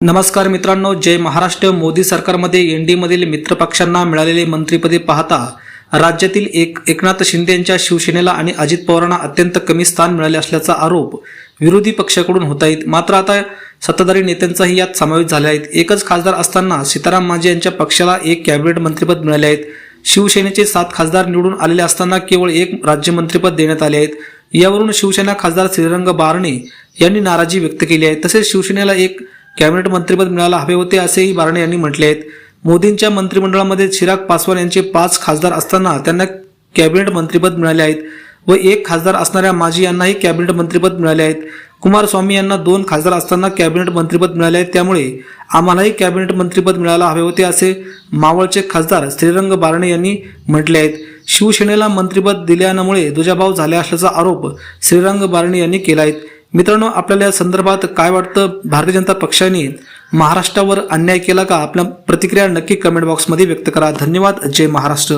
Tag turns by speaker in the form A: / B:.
A: नमस्कार मित्रांनो जय महाराष्ट्र. मोदी सरकारमध्ये एन डीमधील मित्रपक्षांना मिळालेले मंत्रिपदे पाहता राज्यातील एक एकनाथ शिंदे यांच्या शिवसेनेला आणि अजित पवारांना अत्यंत कमी स्थान मिळाले असल्याचा आरोप विरोधी पक्षाकडून होत आहेत. मात्र आता सत्ताधारी नेत्यांचाही यात समावेश झाले आहेत एकच खासदार असताना सीताराम माझे यांच्या पक्षाला एक कॅबिनेट मंत्रिपद मिळाले आहेत शिवसेनेचे सात खासदार निवडून आलेले असताना केवळ एक राज्यमंत्रीपद देण्यात आले आहेत यावरून शिवसेना खासदार श्रीरंग बारणे यांनी नाराजी व्यक्त केली आहे. तसेच शिवसेनेला एक कॅबिनेट मंत्रिपद मिळायला हवे होते असेही बारणे यांनी म्हटले आहेत. मोदींच्या मंत्रिमंडळामध्ये चिराग पासवान यांचे पाच खासदार असताना त्यांना कॅबिनेट मंत्रिपद मिळाले आहेत व एक खासदार असणाऱ्या माजी यांनाही कॅबिनेट मंत्रिपद मिळाले आहेत. कुमारस्वामी यांना दोन खासदार असताना कॅबिनेट मंत्रिपद मिळाले आहेत. त्यामुळे आम्हालाही कॅबिनेट मंत्रिपद मिळायला हवे होते असे मावळचे खासदार श्रीरंग बारणे यांनी म्हटले आहेत. शिवसेनेला मंत्रिपद दिल्यामुळे दुजाभाव झाले असल्याचा आरोप श्रीरंग बारणे यांनी केला आहे. मित्रांनो आपल्याला या संदर्भात काय वाटतं? भारतीय जनता पक्षाने महाराष्ट्रावर अन्याय केला का? आपल्या प्रतिक्रिया नक्की कमेंट बॉक्समध्ये व्यक्त करा. धन्यवाद. जय महाराष्ट्र.